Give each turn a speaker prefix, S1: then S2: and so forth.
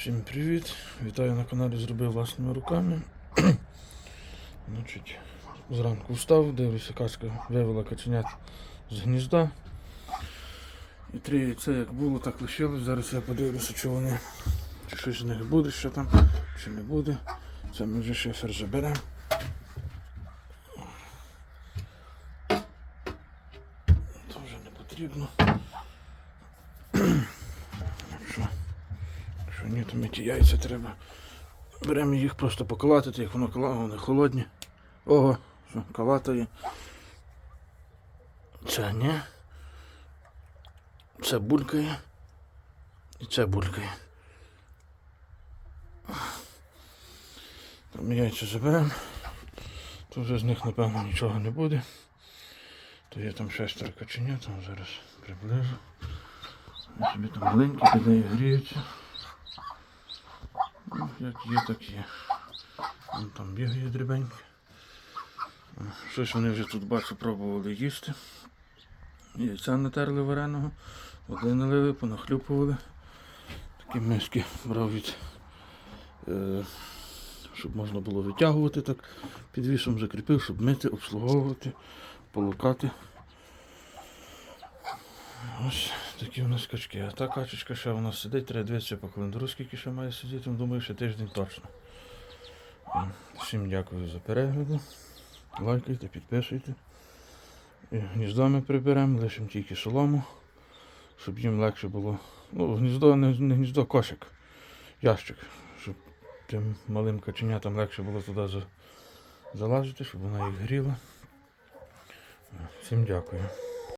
S1: Всім привіт! Вітаю на каналі Зробив власними руками. Значить, зранку встав, дивлюся, качка вивела каченят з гнізда. І три яйця як було, так лишилось. Зараз я подивлюся, чи вони, чи щось з них буде ще там, чи не буде. Це ми вже шифер заберемо. Це вже не потрібно. Що? Якщо ні, то ми ті яйця треба. Беремо їх просто поколотити, як воно кола, вони холодні. Ого, що, калатає. Це ні. Це булькає. І це булькає. Там яйця заберемо. То вже з них, напевно, нічого не буде. То є там шестеро каченят, там зараз приближу. Собі там маленькі, під нею гріються. Як є, так є. Вон там бігає дрібенько. Щось вони вже тут бачу пробували їсти. Яйця натерли вареного, води налили, понахлюпували. Такі миски брав від, е, щоб можна було витягувати так, під вісом закріпив, щоб мити, обслуговувати, полукати. Ось такі у нас качки. А та качечка ще у нас сидить, треба дивитися по календару, скільки ще має сидіти, думаю, ще тиждень точно. Всім дякую за перегляди. Лайкайте, підписуйте. Гніздо ми приберемо, лишимо тільки солому, щоб їм легше було. Ну, гніздо, не, не гніздо, кошик, ящик, щоб тим малим каченятам легше було туди за- залазити, щоб вона їх гріла. Всім дякую.